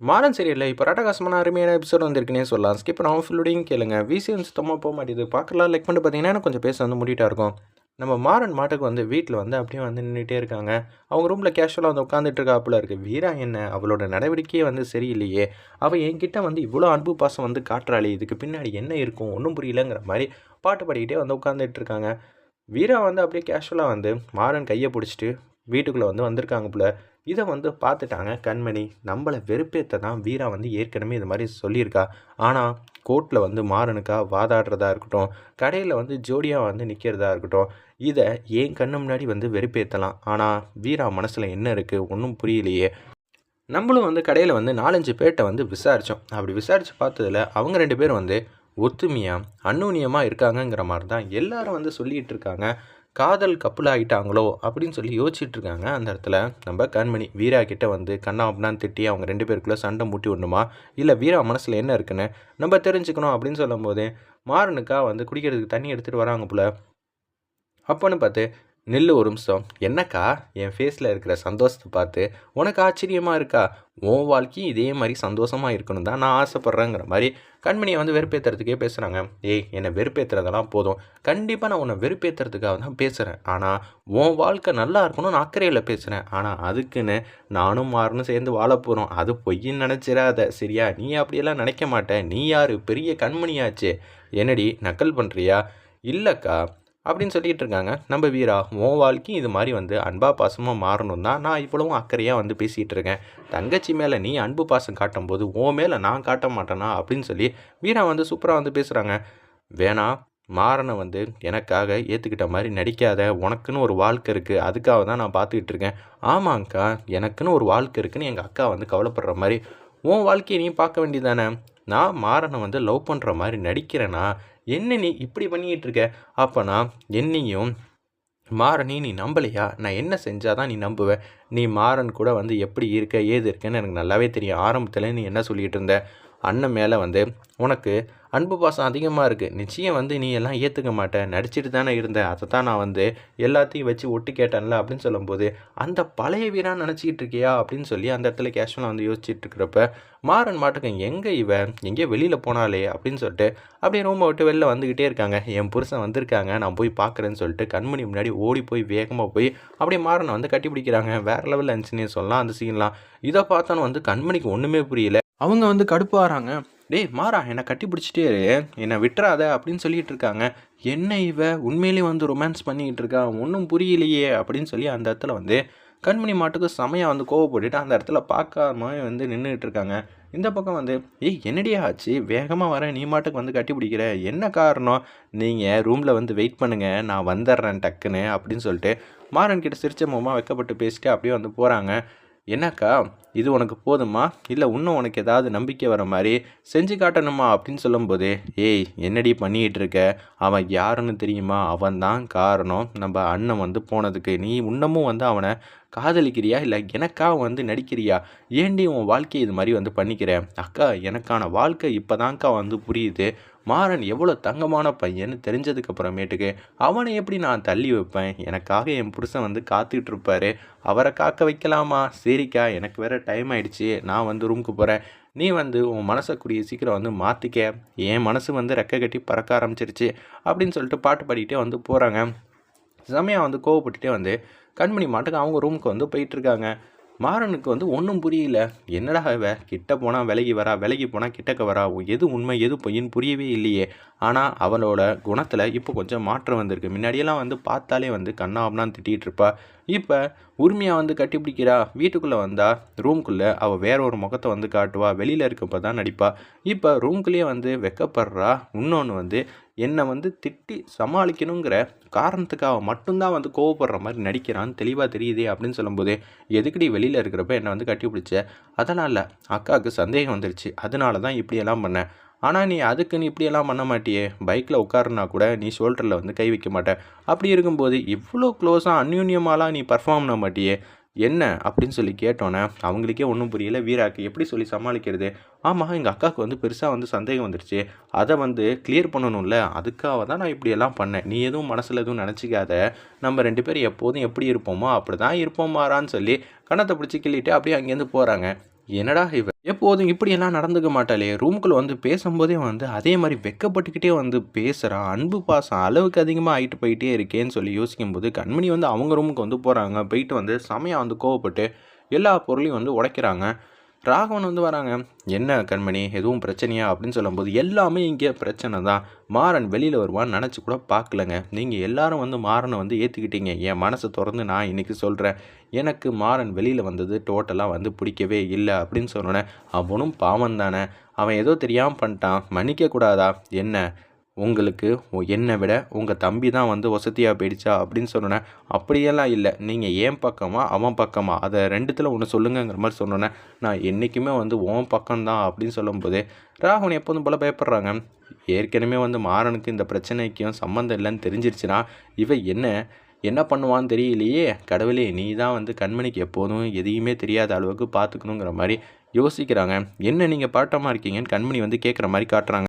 மாறன் சீரியலில் இப்போ ராட்டகாசமான அருமையான எபிசோட் வந்திருக்குன்னே சொல்லலாம். ஸ்கிப் நான் ஃபுல்லோடையும் கேளுங்க. விசிஎம் சுத்தமாக போக மாட்டேது பார்க்கலாம். லைக் பண்ணிட்டு பார்த்தீங்கன்னா கொஞ்சம் பேச வந்து முடிட்டா இருக்கும். நம்ம மாறன் மாட்டுக்கு வந்து வீட்டில் வந்து அப்படியே வந்து நின்றுட்டே இருக்காங்க. அவங்க ரூமில் கேஷுவலாக வந்து உட்காந்துட்டு இருக்காப்புல இருக்குது வீரா என்ன? அவளோட நடவடிக்கையே வந்து சரியில்லையே. அவள் என்கிட்ட வந்து இவ்வளோ அன்பு பாசம் வந்து காட்டுறாளே. இதுக்கு பின்னாடி என்ன இருக்கும்? ஒன்றும் புரியலங்கிற மாதிரி பாட்டு பாடிக்கிட்டே வந்து உட்காந்துட்டு இருக்காங்க. வீரா வந்து அப்படியே கேஷுவலாக வந்து மாறன் கையை பிடிச்சிட்டு வீட்டுக்குள்ளே வந்து வந்திருக்காங்க போல. இதை வந்து பார்த்துட்டாங்க கண்மணி. நம்மளை வெறுப்பேற்ற தான் வீரா வந்து ஏற்கனவே இது மாதிரி சொல்லியிருக்கா. ஆனால் கோர்ட்டில் வந்து மாறனுக்கா வாதாடுறதா இருக்கட்டும் கடையில் வந்து ஜோடியாக வந்து நிற்கிறதா இருக்கட்டும் இதை ஏன் கண்ணு முன்னாடி வந்து வெறுப்பேற்றலாம் ஆனால் வீரா மனசில் என்ன இருக்குது ஒன்றும் புரியலையே. நம்மளும் வந்து கடையில் வந்து நாலஞ்சு பேர்கிட்ட வந்து விசாரித்தோம் அப்படி விசாரித்து பார்த்ததுல அவங்க ரெண்டு பேரும் வந்து ஒத்துமையாக அந்நூன்யமாக இருக்காங்கங்கிற மாதிரி தான் எல்லாரும் வந்து சொல்லிகிட்டு இருக்காங்க. காதல் கப்புள் ஆகிட்டாங்களோ அப்படின்னு சொல்லி யோசிச்சுட்டு இருக்காங்க அந்த இடத்துல. நம்ம கண்மணி வீரா கிட்ட வந்து கண்ணா அப்படின்னு திட்டி அவங்க ரெண்டு பேருக்குள்ளே சண்டை மூட்டி விடணுமா? இல்லை வீரா மனசில் என்ன இருக்குன்னு நம்ம தெரிஞ்சுக்கணும் அப்படின்னு சொல்லும்போது மாறனுக்கா வந்து குடிக்கிறதுக்கு தண்ணி எடுத்துகிட்டு வராங்க போல். அப்போன்னு பார்த்து நில்லு ஒரு நிமிஷம். என்னக்கா? என் ஃபேஸில் இருக்கிற சந்தோஷத்தை பார்த்து உனக்கு ஆச்சரியமாக இருக்கா? உன் வாழ்க்கையும் இதே மாதிரி சந்தோஷமாக இருக்கணும் தான் நான் ஆசைப்பட்றேங்கிற மாதிரி கண்மணியை வந்து வெறுப்பேற்றுறதுக்கே பேசுகிறாங்க ஏய் என்னை வெறுப்பேற்றுறதெல்லாம் போதும். கண்டிப்பாக நான் உன்னை வெறுப்பேற்றுறதுக்காக தான் பேசுகிறேன் ஆனால் உன் வாழ்க்கை நல்லா இருக்கணும்னு அக்கறையில் பேசுகிறேன் ஆனால் அதுக்குன்னு நானும் மாறணும் சேர்ந்து வாழ போகிறோம் அது பொய்ன்னு நினச்சிடாத. சரியா? நீ அப்படியெல்லாம் நினைக்க மாட்டேன் நீ யார்? பெரிய கண்மணியாச்சு. என்னடி நக்கல் பண்ணுறியா இல்லைக்கா. அப்படின்னு சொல்லிட்டு இருக்காங்க. நம்ம வீரா உன் வாழ்க்கையும் இது மாதிரி வந்து அன்பா பாசமாக மாறணும் தான் நான் இவ்வளவும் அக்கறையாக வந்து பேசிகிட்டு இருக்கேன். தங்கச்சி மேலே நீ அன்பு பாசம் காட்டும் போது உன் மேலே நான் காட்ட மாட்டேனா? அப்படின்னு சொல்லி வீரா வந்து சூப்பராக வந்து பேசுகிறாங்க வேணா மாறனை வந்து எனக்காக ஏற்றுக்கிட்ட மாதிரி நடிக்காத. உனக்குன்னு ஒரு வாழ்க்கை இருக்குது அதுக்காக தான் நான் பார்த்துக்கிட்டு இருக்கேன். ஆமாங்க்கா எனக்குன்னு ஒரு வாழ்க்கை இருக்குன்னு எங்கள் அக்கா வந்து கவலைப்படுற மாதிரி. உன் வாழ்க்கையை நீ பார்க்க வேண்டியதானே நான் மாறனை வந்து லவ் பண்ணுற மாதிரி நடிக்கிறேன்னா என்ன நீ இப்படி பண்ணிக்கிட்டு இருக்க அப்போனா என்னையும் மாறனி நீ நம்பலையா? நான் என்ன செஞ்சால் தான் நீ நம்புவேன் நீ மாறன் கூட வந்து எப்படி இருக்க ஏது இருக்கேன்னு எனக்கு நல்லாவே தெரியும். ஆரம்பத்தில் நீ என்ன சொல்லிகிட்டு இருந்த? அண்ணன் மேலே வந்து உனக்கு அன்பு பாசம் அதிகமாக இருக்குது நிச்சயம் வந்து நீ எல்லாம் ஏற்றுக்க மாட்டேன் நடிச்சிட்டு தானே இருந்தேன் அதை தான் நான் வந்து எல்லாத்தையும் வச்சு ஒட்டு கேட்டேன்ல அப்படின்னு சொல்லும்போது அந்த பழைய வீரான் நினச்சிக்கிட்டு இருக்கியா? அப்படின்னு சொல்லி அந்த இடத்துல கேஷுவலாக வந்து யோசிச்சுட்டு இருக்கிறப்ப மாறன் மாட்டுக்கு எங்கே இவன்? எங்கேயோ வெளியில் போனாலே? அப்படின்னு சொல்லிட்டு அப்படியே ரூமை விட்டு வெளில வந்துக்கிட்டே இருக்காங்க. என் புருஷன் வந்திருக்காங்க. நான் போய் பார்க்குறேன்னு சொல்லிட்டு கண்மணி முன்னாடி ஓடி போய் வேகமாக போய் அப்படியே மாறனை வந்து கட்டி பிடிக்கிறாங்க. வேறு லெவலில் இருந்துச்சுன்னு சொல்லலாம். அந்த சீன்லாம் இதை பார்த்தோன்னு வந்து கண்மணிக்கு ஒன்றுமே புரியல. அவங்க வந்து கடுப்பாகிறாங்க டேய் மாறா என்னை கட்டி பிடிச்சிட்டே என்னை விட்டுறாத அப்படின்னு சொல்லிட்டு இருக்காங்க. என்ன இவ? உண்மையிலேயே வந்து ரொமான்ஸ் பண்ணிக்கிட்டு இருக்கா? ஒன்றும் புரியலையே அப்படின்னு சொல்லி அந்த இடத்துல வந்து கண்மணி மாட்டுக்கு செமையாக வந்து கோவப்பட்டுட்டு அந்த இடத்துல பார்க்காம வந்து நின்றுட்டு இருக்காங்க. இந்த பக்கம் வந்து ஏய் என்னடியா ஆச்சு? வேகமாக வரேன் நீ மாட்டுக்கு வந்து கட்டி பிடிக்கிற? என்ன காரணம்? நீங்கள் ரூமில் வந்து வெயிட் பண்ணுங்கள் நான் வந்துடுறேன் டக்குன்னு அப்படின்னு சொல்லிட்டு மாறன் கிட்ட சிரிச்ச முகமாக வைக்கப்பட்டு பேசிட்டு அப்படியே வந்து போகிறாங்க என்னக்கா இது உனக்கு போதுமா? இல்லை இன்னும் உனக்கு ஏதாவது நம்பிக்கை வர மாதிரி செஞ்சு காட்டணுமா அப்படின்னு சொல்லும்போது ஏய் என்னடி பண்ணிகிட்டு இருக்க அவன் யாருன்னு தெரியுமா? அவன் தான் காரணம். நம்ம அண்ணன் வந்து போனதுக்கு. நீ இன்னமும் வந்து அவனை காதலிக்கிறியா? இல்லை எனக்காக வந்து நடிக்கிறியா? ஏண்டி உன் வாழ்க்கை இது மாதிரி வந்து பண்ணிக்கிறேன் அக்கா எனக்கான வாழ்க்கை இப்போ வந்து புரியுது. மாறன் எவ்வளோ தங்கமான பையன்னு தெரிஞ்சதுக்கு அப்புறமேட்டுக்கு அவனை எப்படி நான் தள்ளி வைப்பேன்? எனக்காக என் புருஷன் வந்து காத்துக்கிட்டு இருப்பாரு அவரை காக்க வைக்கலாமா? சரிக்கா எனக்கு வேற டைம் ஆயிடுச்சு. நான் வந்து ரூமுக்கு போகிறேன் நீ வந்து உன் மனசை கூடிய சீக்கிரம் வந்து மாற்றிக்க என் மனசு வந்து ரெக்கை கட்டி பறக்க ஆரம்பிச்சிருச்சு அப்படின்னு சொல்லிட்டு பாட்டு பாடிக்கிட்டே வந்து போகிறாங்க செமையாக வந்து கோவப்பட்டுட்டே வந்து கண்மணி மாட்டுக்கு அவங்க ரூமுக்கு வந்து போயிட்டுருக்காங்க. மாறனுக்கு வந்து ஒன்றும் புரியல. என்னடா இவ? கிட்ட போனால் விலகி வரா விலகி போனால் கிட்டக்க வரா? எது உண்மை எது பொய்ன்னு புரியவே இல்லையே. ஆனால் அவளோட குணத்தில் இப்போ கொஞ்சம் மாற்றம் வந்திருக்கு. முன்னாடியெல்லாம் வந்து பார்த்தாலே வந்து கண்ணா திட்டிகிட்டு இருப்பா. இப்போ உரிமையாக வந்து கட்டிப்பிடிக்கிறா வீட்டுக்குள்ளே வந்தால் ரூம்குள்ளே அவள் வேற ஒரு முகத்தை வந்து காட்டுவா. வெளியில் இருக்கப்போ தான் நடிப்பா. இப்போ ரூம்குள்ளேயே வந்து வெக்கப்படுறா. இன்னொன்று வந்து என்னை வந்து திட்டி சமாளிக்கணுங்கிற காரணத்துக்காக மட்டும்தான் வந்து கோவப்படுற மாதிரி நடிக்கிறான்னு தெளிவாக தெரியுதே அப்படின்னு சொல்லும்போது எதுக்கடி வெளியில் இருக்கிறப்ப என்னை வந்து கட்டி பிடிச்ச? அதனால் அக்காவுக்கு சந்தேகம் வந்துருச்சு. அதனால தான் இப்படியெல்லாம் பண்ணேன் ஆனால் நீ அதுக்கு நீ இப்படியெல்லாம் பண்ண மாட்டியே. பைக்கில் உட்காருனா கூட நீ ஷோல்டரில் வந்து கை வைக்க மாட்டேன் அப்படி இருக்கும்போது இவ்வளோ க்ளோஸாக அந்யூன்யமாலாம் நீ பர்ஃபார்ம் பண்ண மாட்டியே. என்ன அப்படின்னு சொல்லி கேட்டோன்னே அவங்களுக்கே ஒன்றும் புரியல. வீராக்கு எப்படி சொல்லி சமாளிக்கிறது? ஆமாம் எங்கள் அக்காவுக்கு வந்து பெருசாக வந்து சந்தேகம் வந்துருச்சு. அதை வந்து கிளியர் பண்ணணும்ல. அதுக்காக தான் நான் இப்படியெல்லாம் பண்ணேன். நீ எதுவும் மனசில் எதுவும் நினச்சிக்காத. நம்ம ரெண்டு பேரும் எப்போதும் எப்படி இருப்போமோ அப்படி தான் இருப்போமாறான்னு சொல்லி கணத்தை பிடிச்சி கிள்ளிட்டு அப்படியே அங்கேருந்து போகிறாங்க என்னடா இவர் எப்போதும் இப்படியெல்லாம் நடந்துக்க மாட்டாளே. ரூம்குள்ளே வந்து பேசும்போதே வந்து அதே மாதிரி வெக்கப்பட்டுக்கிட்டே வந்து பேசுகிறான் அன்பு பாசம் அளவுக்கு அதிகமாக ஆகிட்டு போயிட்டே இருக்கேன்னு சொல்லி யோசிக்கும்போது கண்மணி வந்து அவங்க ரூமுக்கு வந்து போகிறாங்க போயிட்டு வந்து செமையாக வந்து கோவப்பட்டு எல்லா பொருளையும் வந்து உடைக்கிறாங்க. ராகவன் வந்து வராங்க. என்ன கண்மணி எதுவும் பிரச்சனையா? அப்படின்னு சொல்லும்போது எல்லாமே இங்கே பிரச்சனை தான். மாறன் வெளியில் வருவான்னு நினச்சி கூட பார்க்கலங்க. நீங்கள் எல்லாரும் வந்து மாறனை வந்து ஏற்றுக்கிட்டீங்க என் மனசை திறந்து நான் இன்றைக்கி சொல்கிறேன் எனக்கு மாறன் வெளியில் வந்தது டோட்டலாக வந்து பிடிக்கவே இல்லை. அப்படின்னு சொன்னோன்னே அவனும் பாவம் தானே. அவன் ஏதோ தெரியாமல் பண்ணிட்டான். மன்னிக்கக்கூடாதா? என்ன? உங்களுக்கு என்னை விட உங்கள் தம்பி தான் வந்து வசதியாக போயிடுச்சா அப்படின்னு சொன்னோன்னே அப்படியெல்லாம் இல்லை. நீங்கள் ஏன் பக்கமா அவன் பக்கமா? அதை ரெண்டுத்தில் ஒன்று சொல்லுங்கங்கிற மாதிரி சொன்னோன்னே நான் என்றைக்குமே வந்து உன் பக்கம்தான் அப்படின்னு சொல்லும்போது ராகுன் எப்போதும் போல் பயப்படுறாங்க. ஏற்கனவே வந்து மாறனுக்கு இந்த பிரச்சனைக்கும் சம்மந்தம் இல்லைன்னு தெரிஞ்சிருச்சுன்னா இவ என்ன என்ன பண்ணுவான்னு தெரியலையே. கடவுளே நீ தான் வந்து கண்மணிக்கு எப்போதும் எதையுமே தெரியாத அளவுக்கு பார்த்துக்கணுங்கிற மாதிரி யோசிக்கிறாங்க. என்ன நீங்கள் பாட்டமாக இருக்கீங்கன்னு கண்மணி வந்து கேட்குற மாதிரி காட்டுறாங்க.